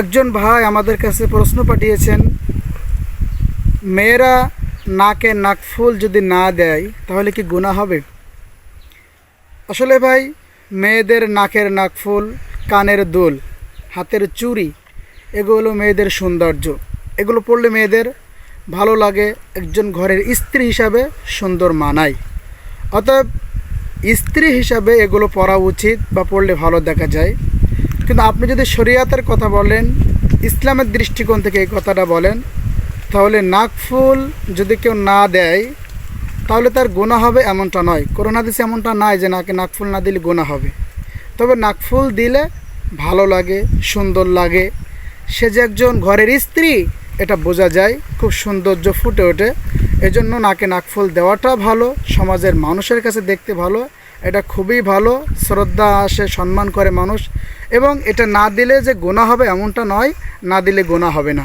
একজন ভাই আমাদের কাছে প্রশ্ন পাঠিয়েছেন, মেয়েরা নাকে নাকফুল যদি না দেয়, তাহলে কি গুণা হবে? আসলে ভাই, মেয়েদের নাকের নাকফুল কানের দুল, হাতের চুড়ি, এগুলো মেয়েদের সৌন্দর্য। এগুলো পড়লে মেয়েদের ভালো লাগে, একজন ঘরের স্ত্রী হিসাবে সুন্দর মানায়। অতএব স্ত্রী হিসাবে এগুলো পরা উচিত বা পড়লে ভালো দেখা যায়। কিন্তু আপনি যদি শরিয়াতের কথা বলেন, ইসলামের দৃষ্টিকোণ থেকে এই কথাটা বলেন, তাহলে নাকফুল যদি কেউ না দেয়, তাহলে তার গোনা হবে এমনটা নয়। করোনা দিছে এমনটা নয় যে নাকে নাকফুল না দিলে গোনা হবে। তবে নাকফুল দিলে ভালো লাগে, সুন্দর লাগে। সে যে একজন ঘরের স্ত্রী, এটা বোঝা যায়, খুব সৌন্দর্য ফুটে ওঠে। এজন্য নাকে নাকফুল দেওয়াটা ভালো, সমাজের মানুষের কাছে দেখতে ভালো। এটা খুবই ভালো, শ্রদ্ধা আসে, সম্মান করে মানুষ। এবং এটা না দিলে যে গোনা হবে এমনটা নয়, না দিলে গোনা হবে না।